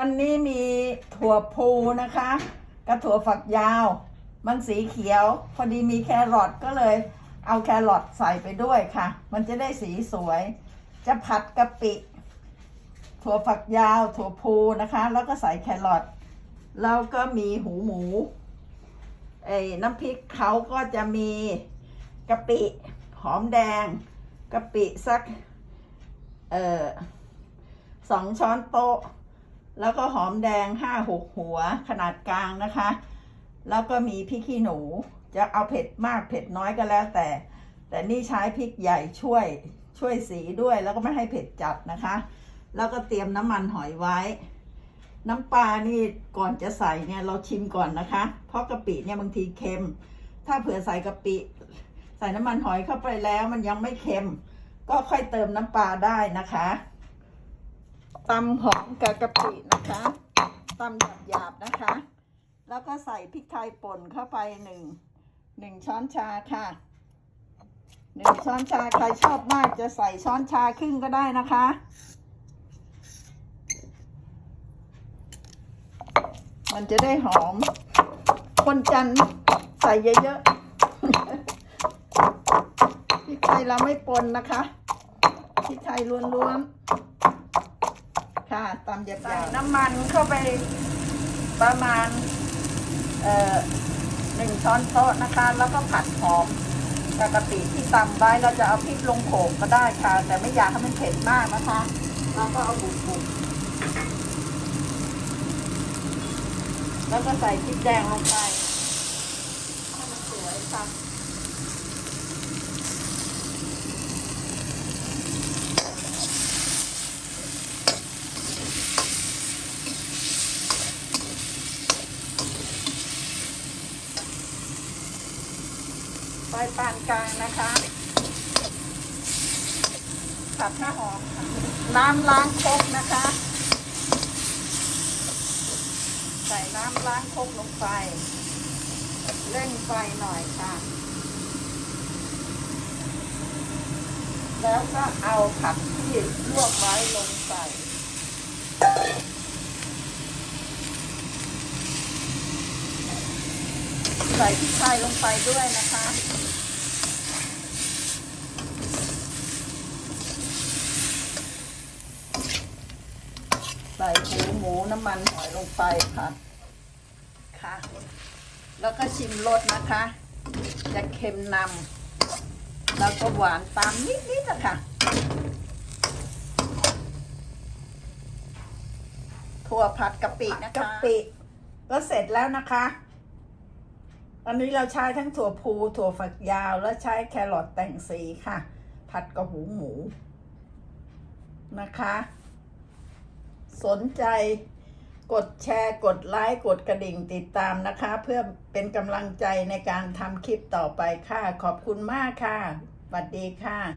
วันนี้มีถั่วพูนะคะกับถั่วฝักยาว มันสีเขียว พอดีมีแครอทก็เลย เอาแครอทใส่ไปด้วยค่ะ มันจะได้สีสวย จะผัดกะปิ ถั่วฝักยาว ถั่วพูนะคะ แล้วก็ใส่แครอทแล้วก็มีหูหมูไอ้น้ำพริกเขาก็จะมีกะปิหอมแดงกะปิสักเอ่อสองช้อนโต๊ะ แล้วก็หอมแดงห้าหกหัวขนาดกลางนะคะ แล้วก็มีพริกขี้หนู จะเอาเผ็ดมากเผ็ดน้อยก็แล้วแต่ แต่นี่ใช้พริกใหญ่ช่วยช่วยสีด้วยแล้วก็ไม่ให้เผ็ดจัดนะคะ แล้วก็เตรียมน้ำมันหอยไว้ น้ำปลานี่ก่อนจะใส่เนี่ยเราชิมก่อนนะคะ เพราะกะปิเนี่ยบางทีเค็ม ถ้าเผื่อใส่กะปิ ใส่น้ำมันหอยเข้าไปแล้วมันยังไม่เค็ม ก็ค่อยเติมน้ำปลาได้นะคะ ตำหอมกับกะปินะคะตำหยาบๆนะคะ แล้วก็ใส่พริกไทยป่นเข้าไปหนึ่งหนึ่งช้อนชาค่ะหนึ่งช้อนชาใครชอบมากจะใส่ช้อนชาครึ่งก็ได้นะคะ มันจะได้หอม คนจันใส่เยอะๆพริกไทยเราไม่ปนนะคะพริกไทยล้วนๆ ค่ะตำหยาบๆน้ำมันเข้าไปประมาณเอ่อหนึ่งช้อนโต๊ะนะคะ แล้วก็ผัดหอมกับกะปิที่ตำไว้เราจะเอาพริกลงโขกก็ได้ค่ะ แต่ไม่อยากให้มันเผ็ดมากนะคะเราก็เอาบุบๆแล้วก็ใส่พริกแดงลงไปให้มันสวยค่ะ ไฟปานกลางนะคะผัดให้หอมน้ำล้างครกนะคะ ใส่น้ำล้างครกลงไป เร่งไฟหน่อยค่ะ แล้วก็เอาผักที่ลวกไว้ลงใส่ ใส่พริกไทยลงไปด้วยนะคะใส่หูหมูน้ำมันหอยลงไปค่ะ ค่ะ แล้วก็ชิมรสนะคะ จะเค็มนำ แล้วก็หวานตามนิดๆนะคะถั่วผัดกะปินะคะกะปิ ก็เสร็จแล้วนะคะ อันนี้เราใช้ทั้งถั่วพูถั่วฝักยาวและใช้แครอทแต่งสีค่ะ ผัดกับหูหมูนะคะ สนใจกดแชร์กดไลค์กดกระดิ่งติดตามนะคะ เพื่อเป็นกำลังใจในการทำคลิปต่อไปค่ะ ขอบคุณมากค่ะสวัสดีค่ะ